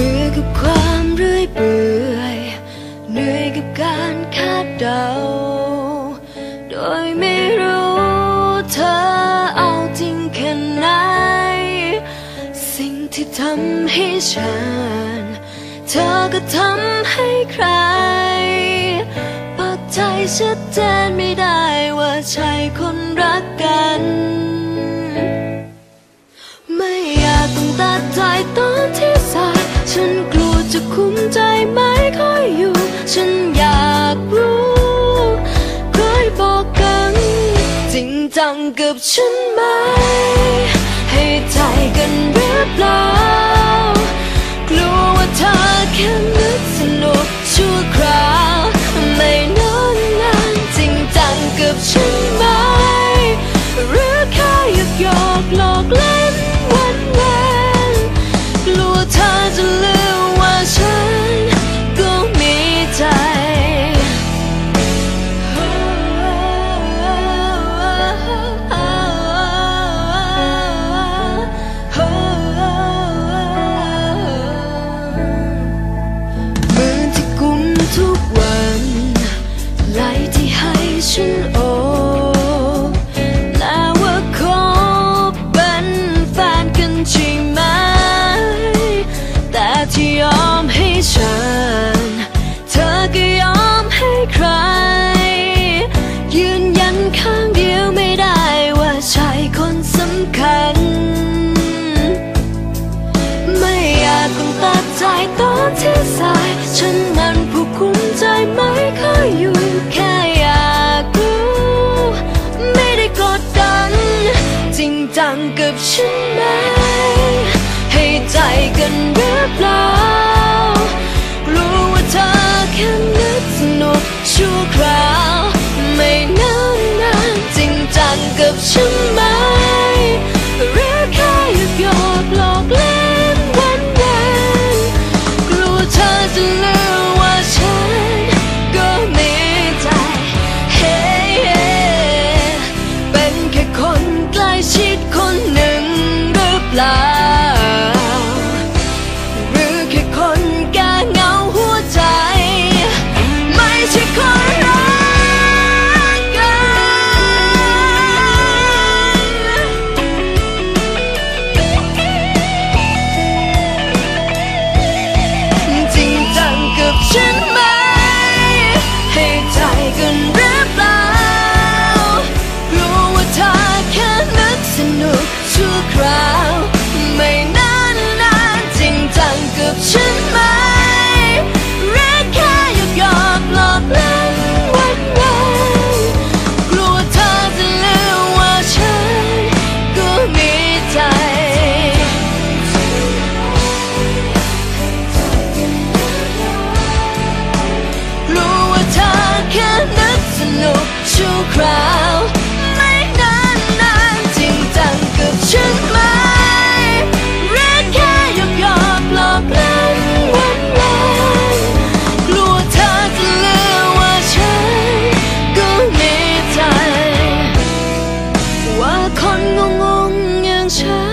บื่อกับความเรื่อยเปื่อยเหนื่อยกับการคาดเดา โดยไม่รู้เธอเอาจริงแค่ไหน สิ่งที่ทำให้ฉัน เธอก็ทำให้ใครปักใจชัดเจนไม่ได้ว่าใช่คนรักกัน ไม่อยากต้องตัดใจต้ ใจไม่ค่อยอยู่ ฉันอยากรู้เคยบอกกัน จริงจังกับฉันไหม ให้ใจกันหรือเปล่า ไหลที่ กับฉันไหม ให้ใจกันหรือเปล่า รู้ว่าเธอแค่นึกสนุกชั่วคราว ไม่นานนานจริงจังกับฉัน 看我昂扬唱。